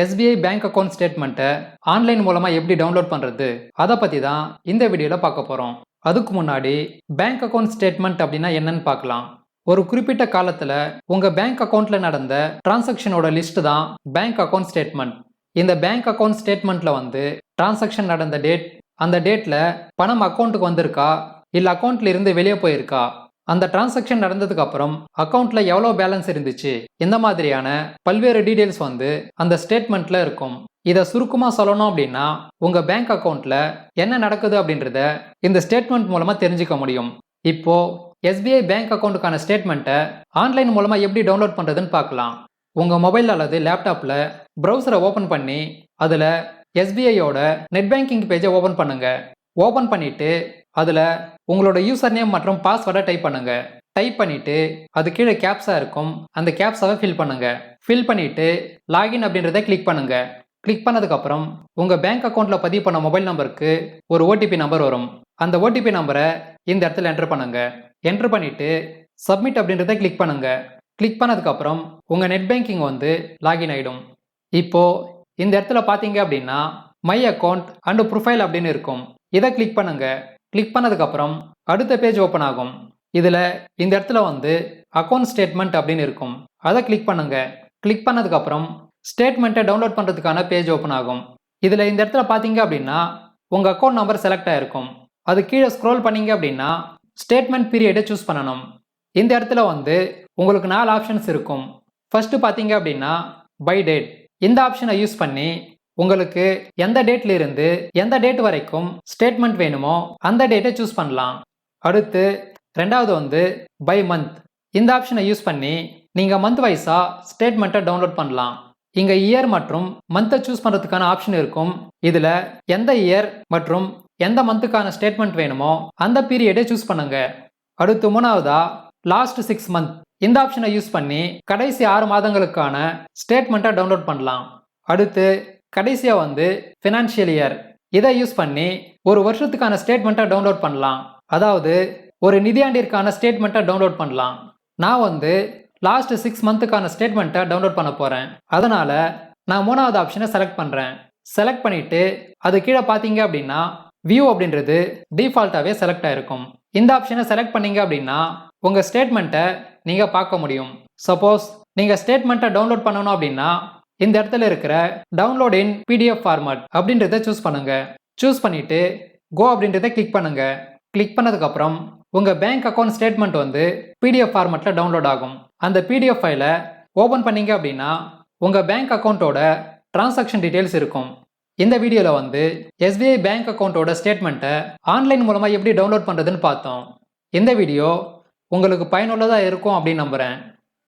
SBI bank account ஸ்டேட்மெண்ட்டை online மூலமாக எப்படி டவுன்லோட் பண்ணுறது அதை பற்றி தான் இந்த வீடியோவில் பார்க்க போகிறோம் அதுக்கு முன்னாடி பேங்க் அக்கௌண்ட் ஸ்டேட்மெண்ட் அப்படின்னா என்னன்னு பார்க்கலாம். ஒரு குறிப்பிட்ட காலத்தில் உங்கள் பேங்க் அக்கௌண்ட்டில் நடந்த டிரான்சாக்ஷனோட லிஸ்ட் தான் பேங்க் அக்கௌண்ட் ஸ்டேட்மெண்ட் இந்த பேங்க் அக்கவுண்ட் ஸ்டேட்மெண்ட்டில் வந்து டிரான்சாக்ஷன் நடந்த டேட் அந்த டேட்டில் பணம் அக்கௌண்ட்டுக்கு வந்திருக்கா? இல்லை அக்கௌண்ட்டில் இருந்து வெளியே போயிருக்கா? அந்த டிரான்சாக்ஷன் நடந்ததுக்கு அப்புறம் அக்கௌண்ட்ல எவ்வளோ பேலன்ஸ் இருந்துச்சு இந்த மாதிரியான பல்வேறு டீடைல்ஸ் வந்து அந்த ஸ்டேட்மெண்ட்ல இருக்கும். இதை சுருக்கமாக சொல்லணும் அப்படின்னா உங்க பேங்க் அக்கௌண்ட்ல என்ன நடக்குது அப்படின்றத இந்த ஸ்டேட்மெண்ட் மூலமா தெரிஞ்சுக்க முடியும். இப்போ எஸ்பிஐ பேங்க் அக்கௌண்ட்டுக்கான ஸ்டேட்மெண்ட்டை ஆன்லைன் மூலமா எப்படி டவுன்லோட் பண்றதுன்னு பார்க்கலாம். உங்க மொபைல் அல்லது லேப்டாப்ல ப்ரௌசரை ஓபன் பண்ணி அதுல எஸ்பிஐயோட நெட் பேங்கிங் பேஜை ஓபன் பண்ணுங்க. ஓபன் பண்ணிட்டு அதில் உங்களோட யூசர் நேம் மற்றும் பாஸ்வேர்டை டைப் பண்ணுங்க. டைப் பண்ணிட்டு அது கீழே கேப்ஸாக இருக்கும். அந்த கேப்ஸாவை ஃபில் பண்ணுங்க. ஃபில் பண்ணிட்டு லாகின் அப்படின்றத கிளிக் பண்ணுங்க. கிளிக் பண்ணதுக்கப்புறம் உங்கள் பேங்க் அக்கௌண்ட்டில் பதிவு பண்ண மொபைல் நம்பருக்கு ஒரு ஓடிபி நம்பர் வரும். அந்த ஓடிபி நம்பரை இந்த இடத்துல என்டர் பண்ணுங்க. என்டர் பண்ணிவிட்டு சப்மிட் அப்படின்றத கிளிக் பண்ணுங்க. கிளிக் பண்ணதுக்கப்புறம் உங்கள் நெட் பேங்கிங் வந்து லாகின் ஆகிடும் இப்போது இந்த இடத்துல பார்த்தீங்க அப்படின்னா மை அக்கௌண்ட் அண்ட் ப்ரொஃபைல் அப்படின்னு இருக்கும். இதை கிளிக் பண்ணுங்க. கிளிக் பண்ணதுக்கப்புறம் அடுத்த பேஜ் ஓப்பன் ஆகும். இதில் இந்த இடத்துல வந்து அக்கௌண்ட் ஸ்டேட்மெண்ட் அப்படின்னு இருக்கும். அதை கிளிக் பண்ணுங்க. கிளிக் பண்ணதுக்கப்புறம் ஸ்டேட்மெண்ட்டை டவுன்லோட் பண்ணுறதுக்கான பேஜ் ஓப்பன் ஆகும். இதில் இந்த இடத்துல பார்த்தீங்க அப்படின்னா உங்கள் அக்கௌண்ட் நம்பர் செலக்ட் ஆயிருக்கும். அது கீழே ஸ்க்ரோல் பண்ணீங்க அப்படின்னா ஸ்டேட்மெண்ட் பீரியடை சூஸ் பண்ணணும். இந்த இடத்துல வந்து உங்களுக்கு நாலு ஆப்ஷன்ஸ் இருக்கும். ஃபர்ஸ்ட் பார்த்தீங்க அப்படின்னா பை டேட் இந்த ஆப்ஷனை யூஸ் பண்ணி உங்களுக்கு எந்த டேட்ல இருந்து எந்த டேட் வரைக்கும் ஸ்டேட்மெண்ட் வேணுமோ அந்த டேட்டை சூஸ் பண்ணலாம். அடுத்து ரெண்டாவது வந்து பை மந்த் இந்த ஆப்ஷனை யூஸ் பண்ணி நீங்கள் மந்த் வைஸாக ஸ்டேட்மெண்ட்டை டவுன்லோட் பண்ணலாம். இங்கே இயர் மற்றும் மந்த்தை சூஸ் பண்ணுறதுக்கான ஆப்ஷன் இருக்கும். இதில் எந்த இயர் மற்றும் எந்த மந்த்துக்கான ஸ்டேட்மெண்ட் வேணுமோ அந்த பீரியடை சூஸ் பண்ணுங்க. அடுத்து மூணாவதா லாஸ்ட் சிக்ஸ் மந்த் இந்த ஆப்ஷனை யூஸ் பண்ணி கடைசி ஆறு மாதங்களுக்கான ஸ்டேட்மெண்ட்டை டவுன்லோட் பண்ணலாம். அடுத்து கடைசியாக வந்து ஃபினான்ஷியல் இயர் இதை யூஸ் பண்ணி ஒரு வருஷத்துக்கான ஸ்டேட்மெண்ட்டை டவுன்லோட் பண்ணலாம். அதாவது ஒரு நிதியாண்டிற்கான ஸ்டேட்மெண்ட்டை டவுன்லோட் பண்ணலாம். நான் வந்து லாஸ்ட் சிக்ஸ் மந்த்துக்கான ஸ்டேட்மெண்ட்டை டவுன்லோட் பண்ண போகிறேன் அதனால் நான் மூணாவது ஆப்ஷனை செலக்ட் பண்ணுறேன் செலக்ட் பண்ணிவிட்டு அது கீழே பார்த்தீங்க அப்படின்னா வியூ அப்படின்றது டிஃபால்ட்டாகவே செலக்ட் ஆகிருக்கும் இந்த ஆப்ஷனை செலக்ட் பண்ணீங்க அப்படின்னா உங்கள் ஸ்டேட்மெண்ட்டை நீங்கள் பார்க்க முடியும். சப்போஸ் நீங்கள் ஸ்டேட்மெண்ட்டை டவுன்லோட் பண்ணணும் அப்படின்னா இந்த இடத்துல இருக்கிற டவுன்லோட் இன் பிடிஎஃப் ஃபார்மட் அப்படின்றத சூஸ் பண்ணுங்க. சூஸ் பண்ணிட்டு கோ அப்படின்றத கிளிக் பண்ணுங்க. கிளிக் பண்ணதுக்கப்புறம் உங்கள் பேங்க் அக்கௌண்ட் ஸ்டேட்மெண்ட் வந்து பிடிஎஃப் ஃபார்மெட்டில் டவுன்லோட் ஆகும். அந்த பிடிஎஃப் ஃபைலை ஓப்பன் பண்ணீங்க அப்படின்னா உங்கள் பேங்க் அக்கௌண்ட்டோட டிரான்சாக்ஷன் டீட்டெயில்ஸ் இருக்கும். இந்த வீடியோவில் வந்து எஸ்பிஐ பேங்க் அக்கௌண்ட்டோட ஸ்டேட்மெண்ட்டை ஆன்லைன் மூலமாக எப்படி டவுன்லோட் பண்ணுறதுன்னு பார்த்தோம். இந்த வீடியோ உங்களுக்கு பயனுள்ளதாக இருக்கும் அப்படின்னு நம்புகிறேன்